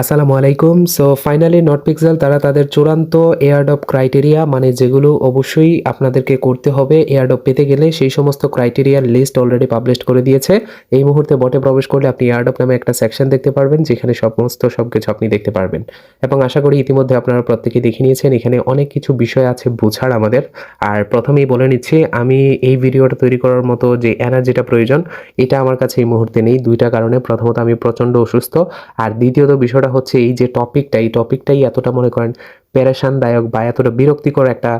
আসসালামু আলাইকুম। So finally not pixel তারা তাদের চূড়ান্ত এয়ারডপ ক্রাইটেরিয়া মানে যেগুলো অবশ্যই আপনাদেরকে করতে হবে এয়ারডপ পেতে গেলে, সেই সমস্ত ক্রাইটেরিয়ার লিস্ট অলরেডি পাবলিশ করে দিয়েছে। এই মুহূর্তে বটে প্রবেশ করলে আপনি এয়ারডপ নামে একটা সেকশন দেখতে পারবেন, যেখানে সমস্ত সব কিছু আপনি দেখতে পারবেন। এবং আশা করি ইতিমধ্যে আপনারা প্রত্যেকে দেখে নিয়েছেন, এখানে অনেক কিছু বিষয় আছে বোঝার আমাদের। আর প্রথমেই বলে নিচ্ছি, আমি এই ভিডিওটা তৈরি করার মতো যে এনার্জিটা প্রয়োজন, এটা আমার কাছে এই মুহূর্তে নেই। দুইটা কারণে প্রথমত আমি প্রচণ্ড অসুস্থ, আর দ্বিতীয়ত বিষয়টা হচ্ছে এই যে টপিকটা এই টপিকটাই এতটা মনে করেন পেরেশানদায়ক বা এতটা বিরক্তিকর একটা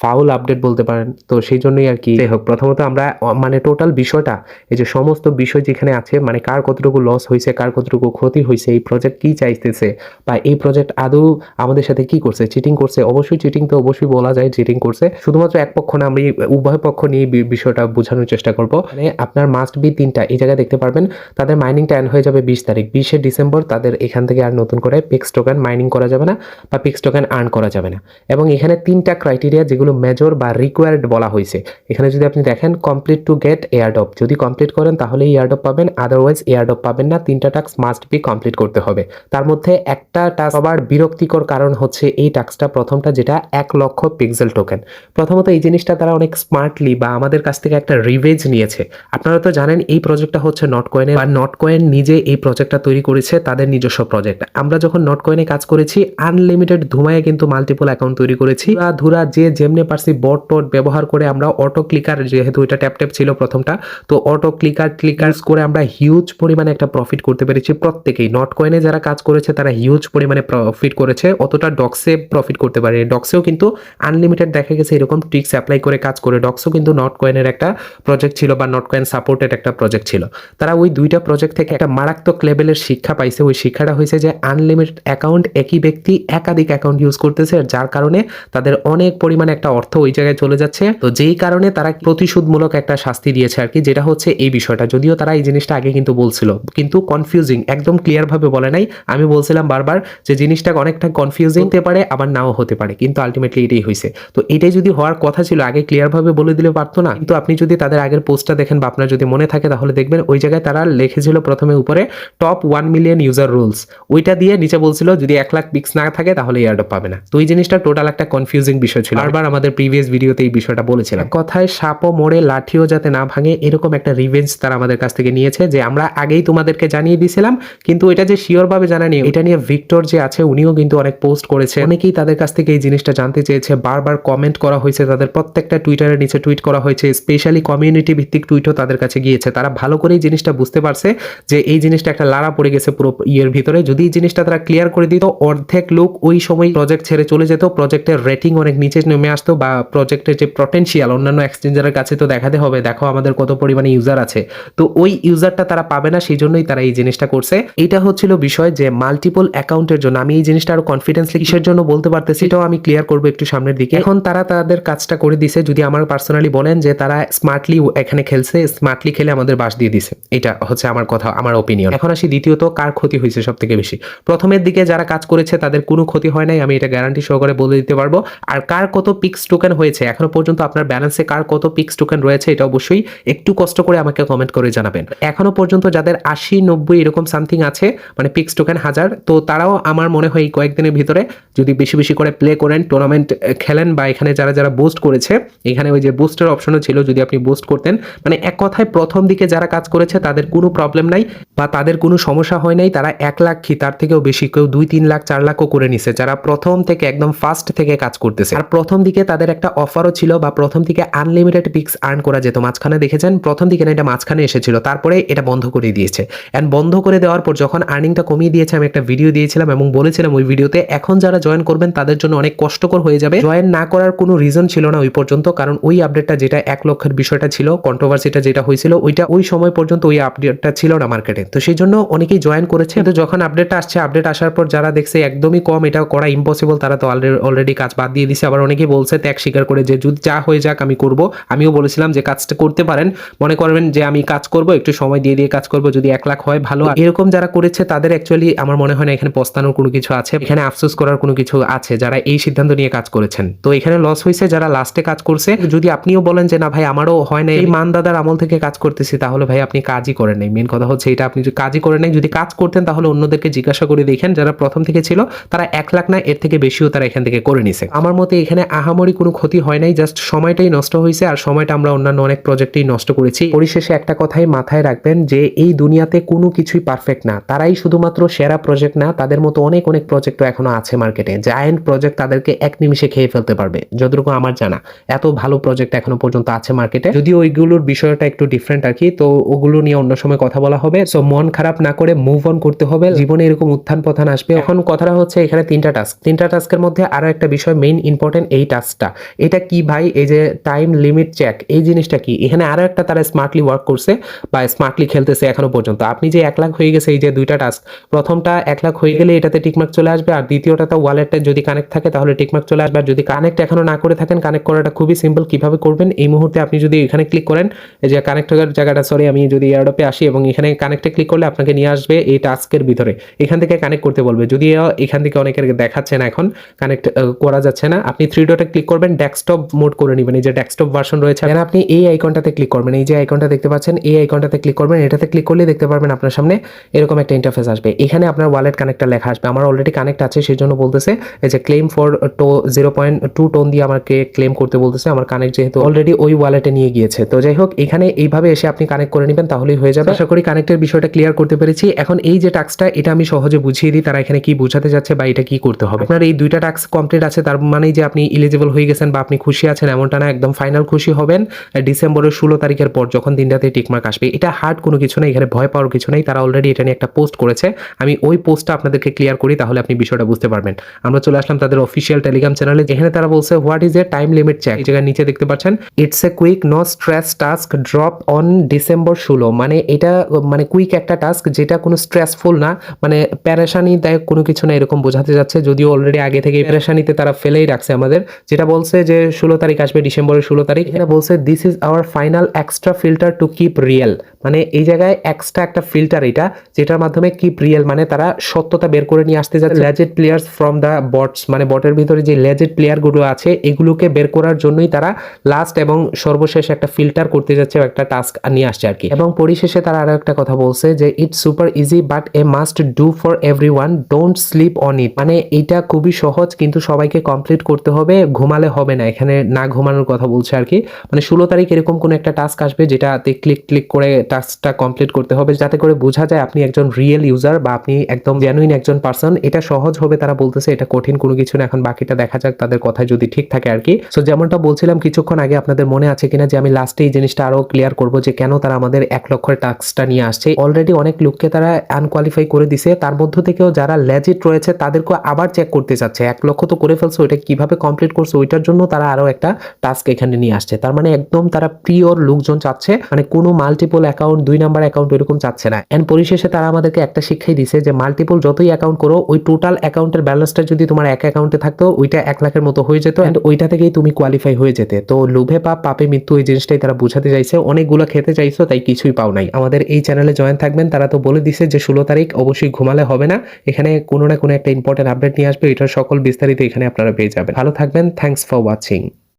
ফাউল আপডেট বলতে পারেন। তো সেই জন্যই আর কি হোক, প্রথমত আমরা মানে টোটাল বিষয়টা, এই যে সমস্ত বিষয় যেখানে আছে মানে কার কতটুকু লস হয়েছে কার কতটুকু ক্ষতি হয়েছে এই প্রজেক্ট কি চাইতেছে বা এই প্রজেক্ট আদৌ আমাদের সাথে কি করছে চিটিং করছে? অবশ্যই চিটিং তো অবশ্যই বলা যায় চিটিং করছে। শুধুমাত্র এক পক্ষ না আমি উভয় পক্ষ নিয়ে বিষয়টা বোঝানোর চেষ্টা করব। মানে আপনার মাস্ট বি তিনটা, এই জায়গায় দেখতে পারবেন, তাদের মাইনিংটা এন্ড হয়ে যাবে বিশ তারিখ। বিশে ডিসেম্বর তাদের এখান থেকে আর নতুন করে পিক্স টোকেন মাইনিং করা যাবে না বা পিক্স টোকেন আর্ন করা যাবে না। এবং এখানে তিনটা ক্রাইটেরিয়া যেগুলো মেজর বা রিকোয়ার্ড বলা হয়েছে। এখানে যদি আপনি দেখেন কমপ্লিট টু গেট এয়ারডপ যদি কমপ্লিট করেন, তাহলে এয়ারডপ পাবেন। আদারওয়াইজ এয়ারডপ পাবেন না। তিনটা টাস্ক মাস্ট বি কমপ্লিট করতে হবে। তার মধ্যে একটা টাস্ক সবার বিরক্তিকর কারণ হচ্ছে এই টাস্কটা প্রথমটা যেটা এক লক্ষ পিক্সেল টোকেন প্রথমত এই জিনিসটা তারা অনেক স্মার্টলি বা আমাদের কাছ থেকে একটা রিভেজ নিয়েছে। আপনারা তো জানেন, এই প্রজেক্টটা হচ্ছে নট কয়েনের বা নট কয়েন নিজে এই প্রজেক্টটা তৈরি করেছে তাদের নিজস্ব প্রজেক্ট আমরা যখন নট কয়েনে কাজ করেছি আনলিমিটেড ধুমায় কিন্তু মাল্টিপল অ্যাকাউন্ট তৈরি করেছি। ধুরা যে যেমনে পারছি বট টট ব্যবহার করে আমরা অটো ক্লিকার যেহেতু এটা ট্যাপ ট্যাপ ছিল প্রথমটা, তো অটো ক্লিকার ক্লিকার করে আমরা হিউজ পরিমাণে একটা প্রফিট করতে পেরেছি প্রত্যেকেই। নট কয়েনে যারা কাজ করেছে, তারা হিউজ পরিমাণে প্রফিট করেছে, অতটা ডক্সে প্রফিট করতে পারে ডক্সেও কিন্তু আনলিমিটেড দেখা গেছে, এরকম ট্রিক্স অ্যাপ্লাই করে কাজ করে। ডক্সও কিন্তু নট কয়েনের একটা প্রজেক্ট ছিল বা নট কয়েন সাপোর্টেড একটা প্রজেক্ট ছিল। তারা ওই দুইটা প্রজেক্ট থেকে একটা মারাত্মক লেভেলের শিক্ষা পাইছে। ওই শিক্ষাটা হয়েছে যে আনলিমিটেড অ্যাকাউন্ট একই ব্যক্তি একাধিক অ্যাকাউন্ট ইউজ করতেছে যার কারণে তাদের অনেক পরিমাণে একটা অর্থ ওই জায়গায় চলে যাচ্ছে। তো যেই কারণে তারা প্রতিশোধমূলক একটা শাস্তি দিয়েছে আর কি, যেটা হচ্ছে এই বিষয়টা। যদিও তারা এই জিনিসটা আগে কিন্তু বলছিল, কিন্তু কনফিউজিং একদম ক্লিয়ার ভাবে বলে নাই। আমি বলছিলাম বারবার যে জিনিসটা অনেকটা কনফিউজিং হতে পারে, আবার নাও হতে পারে, কিন্তু আলটিমেটলি এটাই হয়েছে। তো এটাই যদি হওয়ার কথা ছিল, আগে ক্লিয়ার ভাবে বলে দিলে পারতো না। কিন্তু আপনি যদি তাদের আগের পোস্টটা দেখেন বা আপনার যদি মনে থাকে, তাহলে দেখবেন ওই জায়গায় তারা লিখেছিল প্রথমে উপরে top one million user rules ওইটা দিয়ে নিচে বলছিল, যদি এক লাখ পিক্স না থাকে, তাহলে এয়ারডপ পাবে না। তো এই জিনিসটা টোটাল একটা কনফিউজিং বিষয় ছিল। বারবার আমাদের প্রিভিয়াস ভিডিওতে এই বিষয়টা বলেছিলাম। কথায় সাপও মোড়ে লাঠিও যাতে না ভাঙে, এরকম একটা রিভেঞ্জ তারা আমাদের কাছ থেকে নিয়েছে যে আমরা আগেই তোমাদেরকে জানিয়ে দিয়েছিলাম, কিন্তু এটা যে শিওর ভাবে জানানি এটা নিয়ে ভিক্টর যে আছে, উনিও কিন্তু অনেক পোস্ট করেছে। অনেকেই তাদের কাছ থেকে এই জিনিসটা জানতে চেয়েছে, বারবার কমেন্ট করা হয়েছে, তাদের প্রত্যেকটা টুইটারের নিচে টুইট করা হয়েছে স্পেশালি কমিউনিটি ভিত্তিক টুইটও তাদের কাছে গিয়েছে। তারা ভালো করে এই জিনিসটা বুঝতে পারছে যে এই জিনিসটা একটা লাড়া পড়ে গেছে পুরো ইয়ের ভিতরে। যদি এই জিনিসটা তারা ক্লিয়ার করে দিত, অর্ধেক লোক ওই সময় প্রজেক্ট ছেড়ে চলে যেত প্রজেক্টের রেটিং অনেক নিচে নেমে আসতো বা প্রজেক্টের যে পটেনশিয়াল অন্যান্য এক্সচেঞ্জারের কাছে তো দেখাতে হবে, দেখো আমাদের কত পরিমাণে ইউজার আছে। তো ওই ইউজারটা তারা পাবে না সেই জন্যই তারা এই জিনিসটা করছে। এটা হচ্ছিল বিষয় যে মাল্টিপল অ্যাকাউন্টের জন্য, আমি এই জিনিসটা আরও কনফিডেন্সলি কিসের জন্য বলতে পারতেছি, এটাও আমি ক্লিয়ার করব একটু সামনের দিকে। এখন তারা তাদের কাজটা করে দিছে, যদি আমার পার্সোনালি বলেন যে তারা স্মার্টলি এখানে খেলছে স্মার্টলি খেলে আমাদের বাস দিয়ে দিছে। এটা হচ্ছে আমার কথা, আমার ওপিনিয়ন এখন আসি দ্বিতীয়ত, কার ক্ষতি হয়েছে সব থেকে বেশি? প্রথমের দিকে যারা কাজ করেছে, তাদের কোনো ক্ষতি হয় নাই, আমি এটা গ্যারান্টি সহকারে বলে দিতে পারব। আর কার কত পিক্স টোকেন হয়েছে? এখনও পর্যন্ত আপনার ব্যালেন্সে কার কত পিক্স টোকেন রয়েছে, এটা অবশ্যই একটু কষ্ট করে আমাকে কমেন্ট করে জানাবেন। এখনও পর্যন্ত যাদের আশি, নব্বই এরকম সামথিং আছে মানে পিক্স টোকেন হাজার, তো তারাও আমার মনে হয় এই কয়েকদিনের ভিতরে যদি বেশি বেশি করে প্লে করেন টুর্নামেন্ট খেলেন বা এখানে যারা যারা বুস্ট করেছে, এখানে ওই যে বুস্টের অপশনও ছিল যদি আপনি বুস্ট করতেন। মানে এক কথায় প্রথম দিকে যারা কাজ করেছে, তাদের কোনো প্রবলেম নাই বা তাদের কোনো সমস্যা হয় নাই, তারা এক লাখ কি, তার থেকেও বেশি, কেউ দুই, তিন লাখ, চার লাখও করে নিছে। যারা প্রথম থেকে একদম ফার্স্ট থেকে কাজ করতেছে। আর প্রথম দিকে তাদের একটা অফারও ছিল বা প্রথম দিকে আনলিমিটেড পিক্স আর্ন করা যেত। মাঝখানে দেখেছেন, প্রথম দিকে না এটা মাঝখানে এসেছিল, তারপরে এটা বন্ধ করে দিয়েছে। অ্যান্ড বন্ধ করে দেওয়ার পর যখন আর্নিংটা কমিয়ে দিয়েছে, আমি একটা ভিডিও দিয়েছিলাম এবং বলেছিলাম ওই ভিডিওতে এখন যারা জয়েন করবেন তাদের জন্য অনেক কষ্টকর হয়ে যাবে। জয়েন না করার কোনো রিজন ছিল না ওই পর্যন্ত, কারণ ওই আপডেটটা যেটা এক লক্ষের বিষয়টা ছিল কন্ট্রোভার্সিটা যেটা হয়েছিল, ওইটা ওই সময় পর্যন্ত ওই আপডেটটা ছিল না মার্কেটে তো সেই জন্য অনেকেই জয়েন করেছে। কিন্তু যখন আপডেটটা আসছে আপডেট আসার পর যারা দেখছে একদমই কম, এটা করা ইম্পসিবল তারা তো অলরেডি কাজ বাদ দিয়ে দিছে। আবার অনেকেই বলছে, ত্যাগ স্বীকার করে যে যদি যা হয়ে যাক, আমি করব। আমিও বলেছিলাম যে, কাজটা করতে পারেন। মনে করবেন যে, আমি কাজ করব, একটু সময় দিয়ে দিয়ে কাজ করব, যদি এক লাখ হয়, ভালো। এরকম যারা করেছে, তাদের অ্যাকচুয়ালি আমার মনে হয় না এখানে পস্তানোর কোনো কিছু আছে। এখানে আফসোস করার কোনো কিছু আছে, যারা এই সিদ্ধান্ত নিয়ে কাজ করেছেন। তো এখানে লস হয়েছে, যারা লাস্টে কাজ করছে। যদি আপনিও বলেন যে, না ভাই, আমারও হয় না এই মান দাদার আমল থেকে কাজ করতেছি, তাহলে ভাই, আপনি কাজই করেন নাই। মেন কথা হচ্ছে এটা, আপনি যদি কাজই করেন নাই, যদি কাজ করতেন, তাহলে অন্যদেরকে জিজ্ঞাসা করে দেখেন, যারা প্রথম থেকে ছিল, তারা এক লাখ না, এর থেকে বেশিও তারা এখান থেকে করে নিছে। আমার মতে এখানে আহামরি কোনো ক্ষতি হয় নাই, জাস্ট সময়টাই নষ্ট হয়েছে আর সময়টা আমরা অন্যান্য অনেক প্রজেক্টেই নষ্ট করেছি। পরিশেষে একটা কথাই মাথায় রাখবেন যে, এই দুনিয়াতে কোনো কিছুই পারফেক্ট না। তারাই শুধুমাত্র সেরা প্রজেক্ট না, তাদের মতো অনেক অনেক প্রজেক্টও এখনও আছে মার্কেটে জায়ান্ট প্রজেক্ট তাদেরকে এক নিমিষে খেয়ে ফেলতে পারবে। যতটুকু আমার জানা। এত ভালো প্রজেক্ট এখনও পর্যন্ত আছে মার্কেটে যদিও ওইগুলোর বিষয়টা একটু ডিফারেন্ট আর কি তো ওগুলো নিয়ে অন্য সময় কথা বলা হবে। সো মন খারাপ না করে মুভ অন করতে হবে। জীবনে এরকম উত্থান পথান আসবে। এখন কথাটা হচ্ছে এখানে তিনটা টাস্ক তিনটা টাস্কের মধ্যে আরও একটা বিষয় মেইন ইম্পর্টেন্ট এই টাস্কটা এটা কি ভাই? এই যে টাইম লিমিট চেক এই জিনিসটা কি? এখানে আরও একটা তারা স্মার্টলি ওয়ার্ক করছে বা স্মার্টলি খেলতেছে এখনও পর্যন্ত। আপনি যে এক লাখ হয়ে গেছে এই যে দুইটা টাস্ক প্রথমটা এক লাখ হয়ে গেলে এটাতে টিকমার্ক চলে আসবে আর দ্বিতীয়টা দ্বিতীয়টাতে ওয়ালেটটা যদি কানেক্ট থাকে তাহলে টিকমার্ক চলে আসবে। আর যদি কানেক্ট এখনও না করে থাকেন কানেক্ট করাটা খুবই সিম্পল কীভাবে করবেন, এই মুহূর্তে আপনি যদি এখানে ক্লিক করেন, এই যে কানেক্ট করার জায়গাটা সরি আমি যদি এয়ারডপে আসি এবং এখানে কানেক্টে ক্লিক করলে আপনাকে নিয়ে আসবে এই টাস্কের ভিতরে। এখান থেকে কানেক্ট করতে বলবে। যদি এখান থেকে অনেকের দেখাচ্ছে না এখন কানেক্ট করা যাচ্ছে না। আপনি থ্রি ডটে ক্লিক করবেন ডেস্কটপ মোড করে নেবেন। এই যে ডেস্কটপ ভার্সন রয়েছে এখানে আপনি এই আইকনটাতে ক্লিক করবেন। এই যে আইকনটা দেখতে পাচ্ছেন, এই আইকনটাতে ক্লিক করবেন। এটাতে ক্লিক করলে দেখতে পারবেন আপনার সামনে এরকম একটা ইন্টারফেস আসবে। এখানে আপনার ওয়ালেট কানেক্টটা লেখা আসবে। আমার অলরেডি কানেক্ট আছে সেই জন্য বলতেছে, এই যে claim for two zero point two ton দিয়ে আমাকে ক্লেম করতে বলতেছে। আমার কানেক্ট যেহেতু অলরেডি ওই ওয়ালেটে নিয়ে গিয়েছে। তো যাই হোক, এখানে এইভাবে এসে আপনি কানেক্ট করে নেবেন, তাহলেই হয়ে যাবে। আশা করি কানেক্টের বিষয়টা ক্লিয়ার করতে পেরেছি। এখন এই যে টাস্কটা এটা আমি সহজে বুঝিয়ে দিই, তারা এখানে কি বোঝাতে যাচ্ছে বা এটা কি করতে হবে। আপনার এই দুইটা টাস্ক কমপ্লিট আছে, তার মানেই যে আপনি ইলিজিবল হয়ে গেছেন বা আপনি খুশি আছেন এমনটা না, একদম ফাইনাল খুশি হবেন ডিসেম্বরের ষোলো তারিখের পর যখন দিনটাতে টিকমার্ক আসবে। এটা হার্ড কোনো কিছু নেই এখানে ভয় পাওয়ার কিছু নেই, তারা অলরেডি এটা নিয়ে একটা পোস্ট করেছে। আমি ওই পোস্টটা আপনাদেরকে ক্লিয়ার করি, তাহলে আপনি বিষয়টা বুঝতে পারবেন। আমরা চলে আসলাম তাদের অফিসিয়াল টেলিগ্রাম চ্যানেলে যেখানে তারা বলছে what is a time limit check জায়গায় নিচে দেখতে পাচ্ছেন it's a quick no stress task drop on December ষোলো। মানে এটা মানে কুইক একটা টাস্ক যেটা কোনো স্ট্রেসফুল না মানে প্যারেশানি দায়ক কোনো কিছু না, এরকম বোঝাতে যাচ্ছে, যদিও অলরেডি আগে থেকে প্যারেশানিতে তারা ফেলেই রাখছে আমাদের। যেটা বলছে যে ষোলো তারিখ আসবে ডিসেম্বরের ষোলো তারিখ এটা বলছে this is our final extra filter to keep real মানে এই জায়গায় এক্সট্রা একটা ফিল্টার এটা যেটার মাধ্যমে কিপ রিয়েল মানে তারা সত্যতা বের করে নিয়ে আসতে যাচ্ছে। Legit players from the bots মানে বটের ভিতরে যে লেজেড প্লেয়ারগুলো আছে এগুলোকে বের করার জন্যই তারা লাস্ট এবং সর্বশেষ একটা ফিল্টার করতে যাচ্ছে একটা টাস্ক নিয়ে আসছে আর কি। এবং পরিশেষে তারা আরও একটা কথা বলছে যে it's super easy but a must do for everyone don't sleep on it মানে এটা খুবই সহজ, কিন্তু সবাইকে কমপ্লিট করতে হবে। ঘুমালে হবে না, এখানে না ঘুমানোর কথা বলছে আর কি। মানে ষোলো তারিখ এরকম কোন একটা টাস্ক আসবে যেটাতে ক্লিক ক্লিক করে টাস্কটা কমপ্লিট করতে হবে, যাতে করে বোঝা যায় আপনি একজন রিয়েল ইউজার বা আপনি একদম জেনুইন একজন পার্সন এটা সহজ হবে তারা বলতেছে, এটা কঠিন কোনো কিছু না, এখন বাকিটা দেখা যাক তাদের কথা যদি ঠিক থাকে আর কি। সো যেমনটা বলছিলাম, কিছুক্ষণ আগে আপনাদের মনে আছে কিনা যে আমি লাস্টে এই জিনিসটা আরও ক্লিয়ার করব যে কেন তারা আমাদের এক লক্ষের টাস্কটা নিয়ে আসছে। অলরেডি অনেক লোককে তারা আনকোয়ালিফাই করে দিছে, তার মধ্য থেকেও যারা লেজিট রয়েছে তাদেরকে আবার চেক করতে চাচ্ছে, এক লক্ষ তো করে ফেলছে, ওইটা কীভাবে কমপ্লিট করছে, ওইটার জন্য তারা আরও একটা টাস্ক এখানে নিয়ে আসছে। তার মানে একদম তারা প্রিয়র লোকজন চাচ্ছে মানে কোনো মাল্টিপল অ্যাকাউন্ট দুই নাম্বার অ্যাকাউন্ট এরকম চাচ্ছে না। এন্ড পরিশেষে তারা আমাদেরকে একটা শিক্ষাই দিছে যে মাল্টিপল যতই অ্যাকাউন্ট করো, ওই টোটাল অ্যাকাউন্টের ব্যালেন্সটা যদি তোমার এক অ্যাকাউন্টে থাকতো, ওইটা এক লাখের মতো হয়ে যেত এন্ড ওইটা থেকেই তুমি কোয়ালিফাই হয়ে যেতে। তো লোভে পাপ, পাপে মৃত্যু এই জিনিসটাই তারা বুঝাতে চাইছে। অনেকগুলো খেতে চাইছো, তাই কিছুই পাও নাই। আমাদের এই চ্যানেলে জয়েন থাকবেন, তারা তো বলে দিছে যে ষোলো তারিখ অবশ্যই ঘুমালে হবে না। এখানে কোনো না কোনো একটা ইম্পর্টেন্ট আপডেট নিয়ে আসবে। এটার সকল বিস্তারিত এখানে আপনারা পেয়ে যাবেন। ভালো থাকবেন থ্যাংকস ফর ওয়াচিং